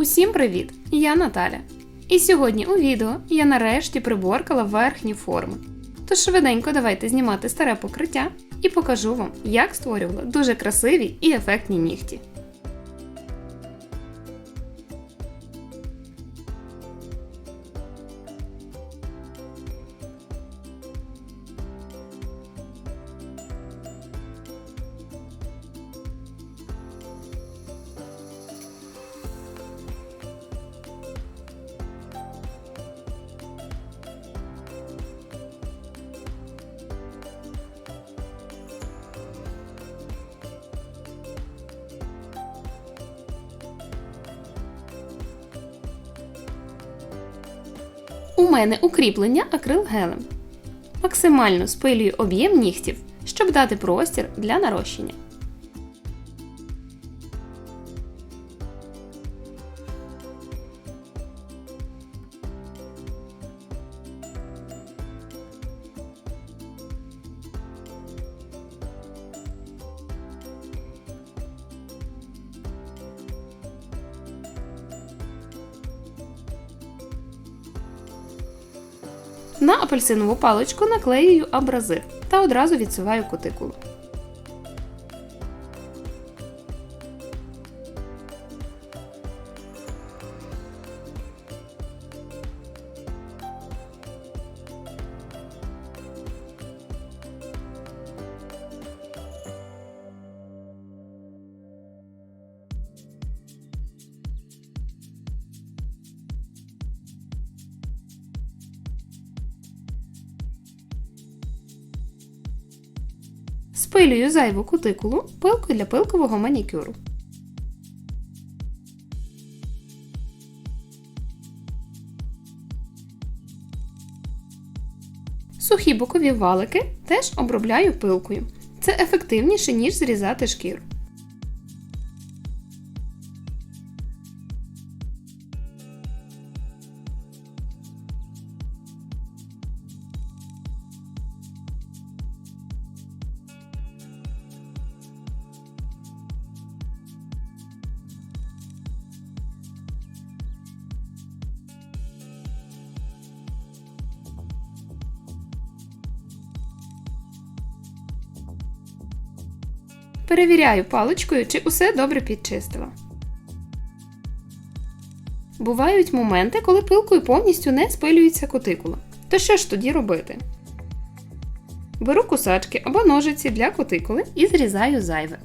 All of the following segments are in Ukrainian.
Усім привіт! Я Наталя. І сьогодні у відео я нарешті приборкала верхні форми. Тож швиденько давайте знімати старе покриття і покажу вам, як створювала дуже красиві і ефектні нігті. Мене укріплення акрилгелем. Максимально спилюю об'єм нігтів, щоб дати простір для нарощення. На апельсинову паличку наклеюю абразив та одразу відсуваю кутикулу. Спилюю зайву кутикулу пилкою для пилкового манікюру. Сухі бокові валики теж обробляю пилкою. Це ефективніше, ніж зрізати шкіру. Перевіряю паличкою, чи усе добре підчистила. Бувають моменти, коли пилкою повністю не спилюється кутикула. То що ж тоді робити? Беру кусачки або ножиці для кутикули і зрізаю зайве.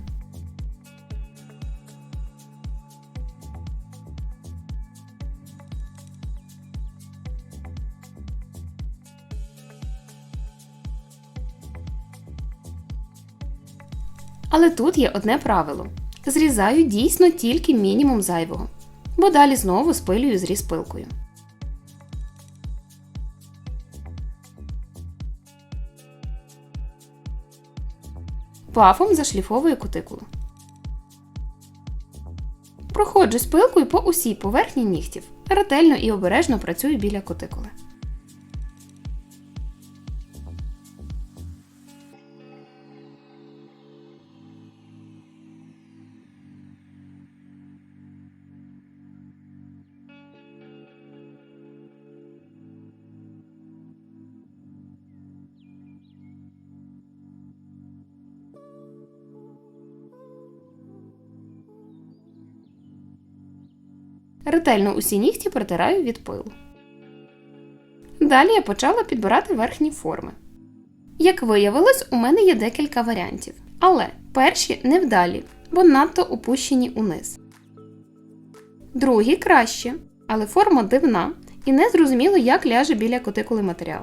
Але тут є одне правило: зрізаю дійсно тільки мінімум зайвого, бо далі знову спилюю зріз пилкою. Пафом зашліфовую кутикулу. Проходжу з пилкою по усій поверхні нігтів. Ретельно і обережно працюю біля кутикули. Ретельно усі нігті протираю від пилу. Далі я почала підбирати верхні форми. Як виявилось, у мене є декілька варіантів. Але перші невдалі, бо надто опущені униз. Другі краще, але форма дивна і не зрозуміло, як ляже біля котикули матеріал.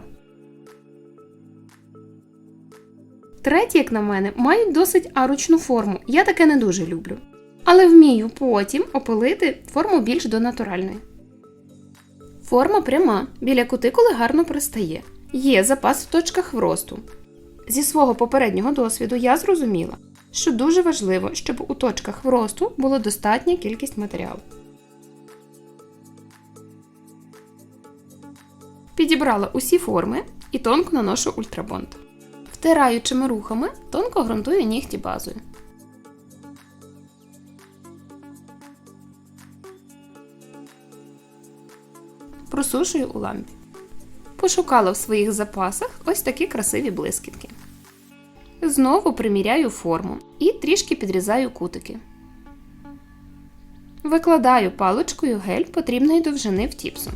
Треті, як на мене, мають досить аручну форму. Я таке не дуже люблю. Але вмію потім опилити форму більш до натуральної. Форма пряма, біля кутикули гарно пристає. Є запас в точках вросту. Зі свого попереднього досвіду я зрозуміла, що дуже важливо, щоб у точках вросту була достатня кількість матеріалу. Підібрала усі форми і тонко наношу ультрабонд. Втираючими рухами тонко ґрунтую нігті базою. Просушую у лампі. Пошукала в своїх запасах ось такі красиві блискітки. Знову приміряю форму і трішки підрізаю кутики. Викладаю паличкою гель потрібної довжини в тіпсу.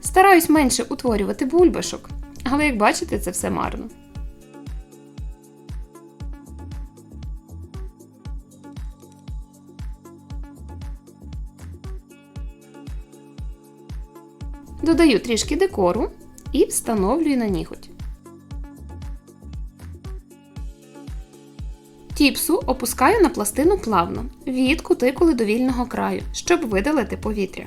Стараюсь менше утворювати бульбашок, але як бачите, це все марно. Додаю трішки декору і встановлюю на ніготь. Тіпсу опускаю на пластину плавно від кутикули до вільного краю, щоб видалити повітря.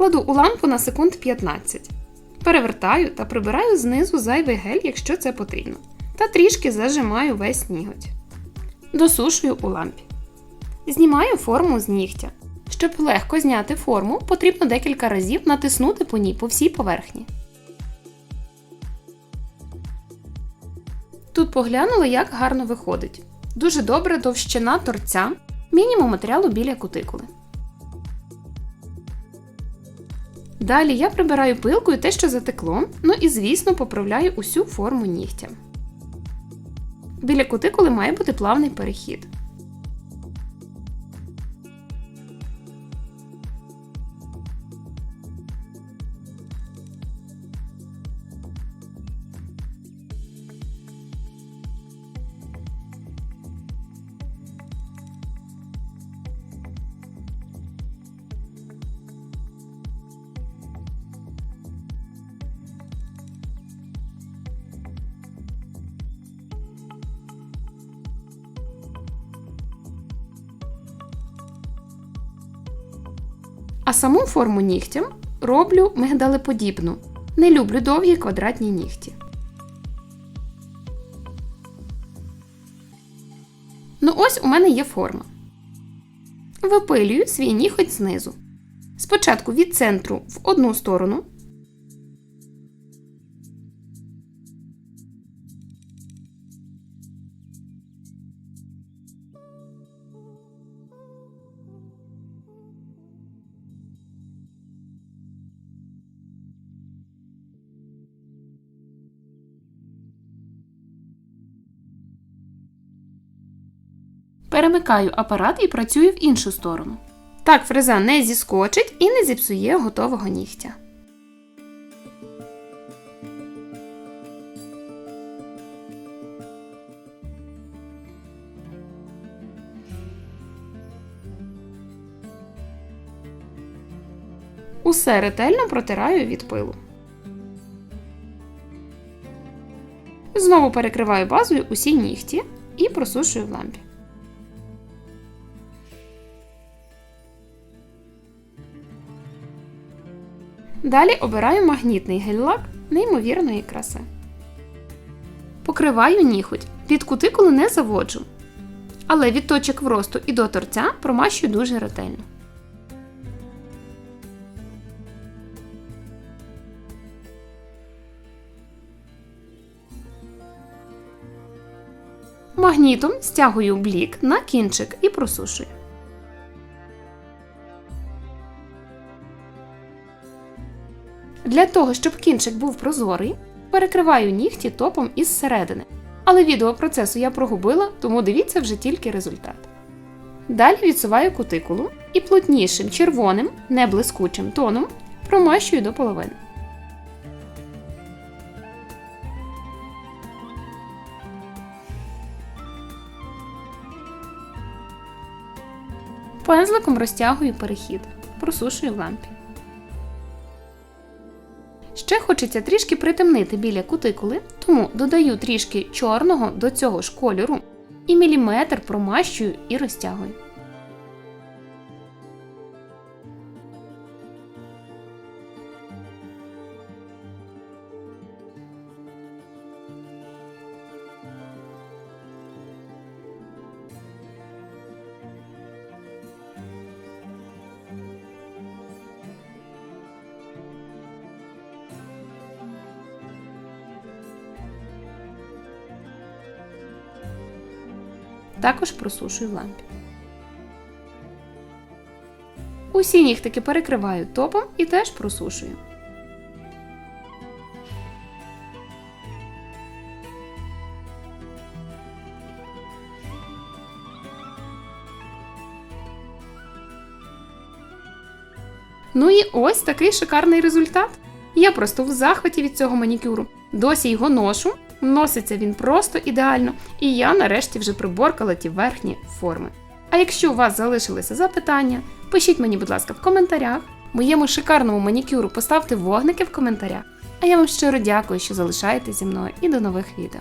Кладу у лампу на секунд 15. Перевертаю та прибираю знизу зайвий гель, якщо це потрібно. Та трішки зажимаю весь ніготь. Досушую у лампі. Знімаю форму з нігтя. Щоб легко зняти форму, потрібно декілька разів натиснути по ній по всій поверхні. Тут поглянула, як гарно виходить. Дуже добре товщина торця, мінімум матеріалу біля кутикули. Далі я прибираю пилкою те, що затекло, ну і, звісно, поправляю усю форму нігтя. Біля кутикули має бути плавний перехід. А саму форму нігтям роблю мигдалеподібну. Не люблю довгі квадратні нігті. Ну ось у мене є форма. Випилюю свій ніготь знизу. Спочатку від центру в одну сторону. Перемикаю апарат і працюю в іншу сторону. Так фреза не зіскочить і не зіпсує готового нігтя. Усе ретельно протираю від пилу. Знову перекриваю базою усі нігті і просушую в лампі. Далі обираю магнітний гель-лак неймовірної краси. Покриваю ніхоть. Під кутикулу не заводжу. Але від точок вросту і до торця промащую дуже ретельно. Магнітом стягую блік на кінчик і просушую. Для того, щоб кінчик був прозорий, перекриваю нігті топом із середини. Але відео процесу я прогубила, тому дивіться вже тільки результат. Далі відсуваю кутикулу і плотнішим червоним, не блискучим тоном промащую до половини. Пензликом розтягую перехід, просушую в лампі. Ще хочеться трішки притемнити біля кутикули, тому додаю трішки чорного до цього ж кольору і міліметр промащую і розтягую. Також просушую в лампі. Усі нігтики перекриваю топом і теж просушую. Ну і ось такий шикарний результат. Я просто в захваті від цього манікюру. Досі його ношу, носиться він просто ідеально, і я нарешті вже приборкала ті верхні форми. А якщо у вас залишилися запитання, пишіть мені, будь ласка, в коментарях. Моєму шикарному манікюру поставте вогники в коментарях. А я вам щиро дякую, що залишаєтесь зі мною і до нових відео.